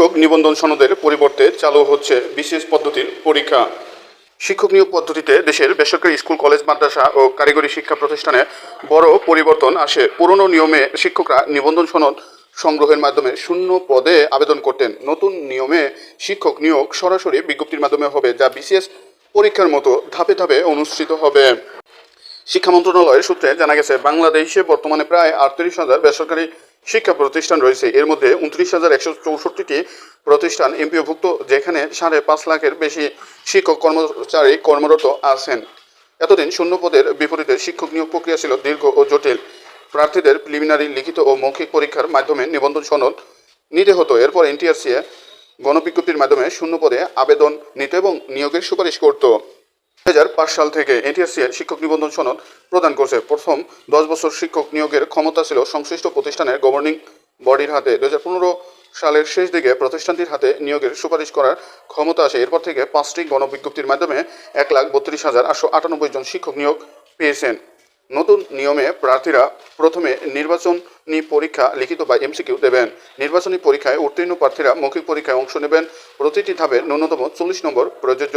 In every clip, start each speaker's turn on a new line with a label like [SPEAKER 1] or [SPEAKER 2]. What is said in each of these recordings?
[SPEAKER 1] শিক্ষক নিবন্ধন সনদের পরিবর্তে চালু হচ্ছে বিশেষ পদ্ধতির পরীক্ষা। শিক্ষক নিয়োগ পদ্ধতিতে দেশের বেসরকারি স্কুল, কলেজ, মাদ্রাসা ও কারিগরি শিক্ষা প্রতিষ্ঠানে বড় পরিবর্তন আসে। পুরনো নিয়মে শিক্ষকরা নিবন্ধন সনদ সংগ্রহের মাধ্যমে শূন্য পদে আবেদন করতেন। নতুন নিয়মে শিক্ষক নিয়োগ সরাসরি বিজ্ঞপ্তির মাধ্যমে হবে, যা বিশেষ পরীক্ষার মতো ধাপে ধাপে অনুষ্ঠিত হবে। শিক্ষা মন্ত্রণালয়ের সূত্রে জানা গেছে, বাংলাদেশে বর্তমানে প্রায় আটত্রিশ হাজার বেসরকারি শিক্ষা প্রতিষ্ঠান রয়েছে। এর মধ্যে উনত্রিশ হাজার একশো চৌষট্টিটি প্রতিষ্ঠান এমপিওভুক্ত, যেখানে সাড়ে পাঁচ লাখের বেশি শিক্ষক কর্মচারী কর্মরত আছেন। এতদিন শূন্য পদের বিপরীতে শিক্ষক নিয়োগ প্রক্রিয়া ছিল দীর্ঘ ও জটিল। প্রার্থীদের প্রিলিমিনারি লিখিত ও মৌখিক পরীক্ষার মাধ্যমে নিবন্ধন সনদ নিতে হতো। এরপর এনটিআরসিএ গণবিজ্ঞপ্তির মাধ্যমে শূন্য পদে আবেদন নিত এবং নিয়োগের সুপারিশ করত। পাঁচ সাল থেকে এনটিআরসি শিক্ষক নিবন্ধন সনদ প্রদান করছে। প্রথম দশ বছর শিক্ষক নিয়োগের ক্ষমতা ছিল সংশ্লিষ্ট প্রতিষ্ঠানের গভর্নিং বডির হাতে। দু হাজার পনেরো সালের শেষ দিকে প্রতিষ্ঠানটির হাতে নিয়োগের সুপারিশ করার ক্ষমতা আসে। এরপর থেকে পাঁচটি গণবিজ্ঞপ্তির মাধ্যমে এক লাখ বত্রিশ হাজার আটশো আটানব্বই জন শিক্ষক নিয়োগ পেয়েছেন। নতুন নিয়মে প্রার্থীরা প্রথমে নির্বাচনী পরীক্ষা লিখিত বা এমসিকিউ দেবেন। নির্বাচনী পরীক্ষায় উত্তীর্ণ প্রার্থীরা মৌখিক পরীক্ষায় অংশ নেবেন। প্রতিটি ধাপে ন্যূনতম চল্লিশ নম্বর প্রযোজ্য।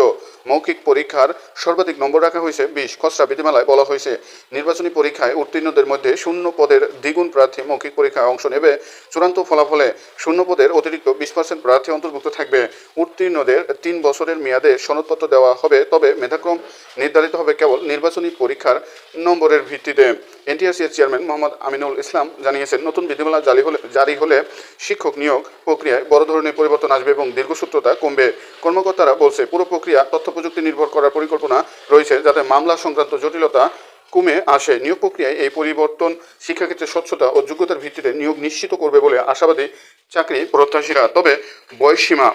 [SPEAKER 1] মৌখিক পরীক্ষার সর্বাধিক নম্বর রাখা হয়েছে বিশ, খসড়া বিধিমালায় বলা হয়েছে। নির্বাচনী পরীক্ষায় উত্তীর্ণদের মধ্যে শূন্য পদের দ্বিগুণ প্রার্থী মৌখিক পরীক্ষায় অংশ নেবে। চূড়ান্ত ফলাফলে শূন্য পদের অতিরিক্ত বিশ পার্সেন্ট প্রার্থী অন্তর্ভুক্ত থাকবে। উত্তীর্ণদের তিন বছরের মেয়াদে সনদপত্র দেওয়া হবে, তবে মেধাক্রম নির্ধারিত হবে কেবল নির্বাচনী পরীক্ষার নম্বরের ভিত্তিতে। এনটিআরসি চেয়ারম্যান মোহাম্মদ আমিনুল ইসলাম জানিয়েছেন, নতুন বিধিমালা জারি হলে জারি হলে শিক্ষক নিয়োগ প্রক্রিয়ায় বড় ধরনের পরিবর্তন আসবে এবং দীর্ঘসূত্রতা কমবে। কর্মকর্তারা বলছে, পুরো প্রক্রিয়া তথ্য প্রযুক্তি নির্ভর করার পরিকল্পনা রয়েছে যাতে মামলা সংক্রান্ত জটিলতা কমে আসে। নিয়োগ প্রক্রিয়ায় এই পরিবর্তন শিক্ষাক্ষেত্রে স্বচ্ছতা ও যোগ্যতার ভিত্তিতে নিয়োগ নিশ্চিত করবে বলে আশাবাদী চাকরি প্রত্যাশীরা। তবে বয়সসীমা,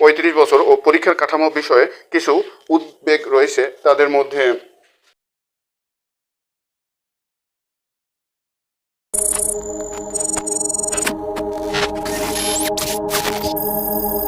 [SPEAKER 1] পঁয়ত্রিশ বছর ও পরীক্ষার কাঠামো বিষয়ে কিছু উদ্বেগ রয়েছে তাদের মধ্যে। うん。